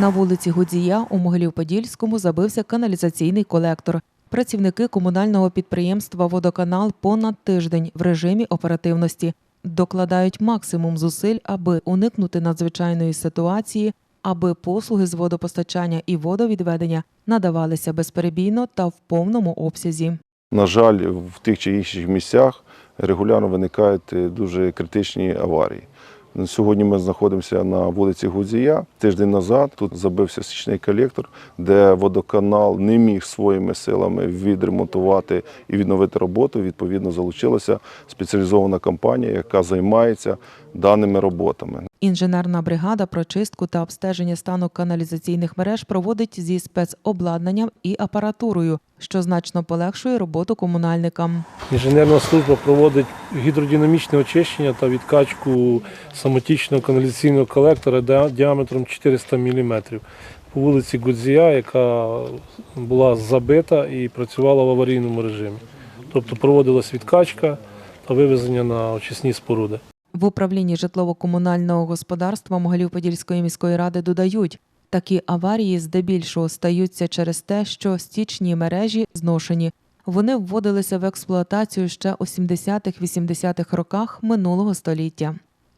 На вулиці Гудзія у Могилів-Подільському забився каналізаційний колектор. Працівники комунального підприємства Водоканал понад тиждень в режимі оперативності докладають максимум зусиль, аби уникнути надзвичайної ситуації, аби послуги з водопостачання і водовідведення надавалися безперебійно та в повному обсязі. На жаль, в тих чи інших місцях регулярно виникають е, дуже критичні аварії. Сьогодні ми знаходимося на вулиці Гудзія. Тиждень назад тут забився січний колектор, де водоканал не міг своїми силами відремонтувати і відновити роботу. Відповідно, залучилася спеціалізована компанія, яка займається даними роботами. Інженерна бригада прочистку та обстеження стану каналізаційних мереж проводить зі спецобладнанням і апаратурою, що значно полегшує роботу комунальникам. Інженерна служба проводить гідродинамічне очищення та відкачку самотічного каналізаційного колектора діаметром 400 мм по вулиці Гудзія, яка була забита і працювала в аварійному режимі. Тобто проводилась відкачка та вивезення на очисні споруди. В управлінні житлово-комунального господарства Могилів-Подільської міської ради додають, такі аварії здебільшого стаються через те, що стічні мережі зношені. Вони вводилися в експлуатацію ще у 70-80-х роках минулого століття.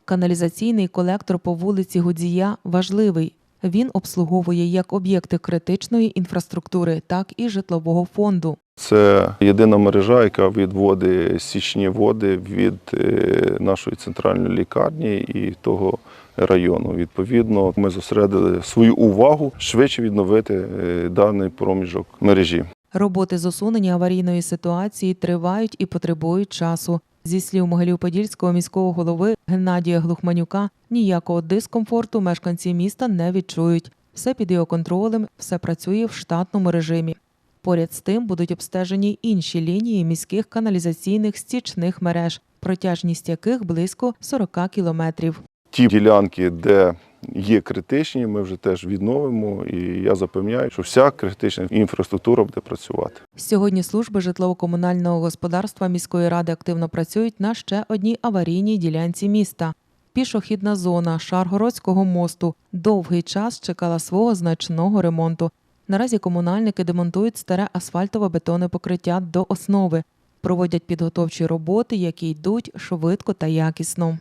Каналізаційний колектор по вулиці Гудзія важливий. Він обслуговує як об'єкти критичної інфраструктури, так і житлового фонду. Це єдина мережа, яка відводить січні води від е, нашої центральної лікарні і того району. Відповідно, ми зосередили свою увагу швидше відновити е, даний проміжок мережі. Роботи з усунення аварійної ситуації тривають і потребують часу. Зі слів Могилів-Подільського міського голови Геннадія Глухманюка, ніякого дискомфорту мешканці міста не відчують. Все під його контролем, все працює в штатному режимі. Поряд з тим будуть обстежені інші лінії міських каналізаційних стічних мереж, протяжність яких близько 40 кілометрів. Ті ділянки, де є критичні, ми вже теж відновимо. І я запевняю, що вся критична інфраструктура буде працювати. Сьогодні служби житлово-комунального господарства міської ради активно працюють на ще одній аварійній ділянці міста. Пішохідна зона Шаргородського мосту довгий час чекала свого значного ремонту. Наразі комунальники демонтують старе асфальтово-бетонне покриття до основи, проводять підготовчі роботи, які йдуть швидко та якісно.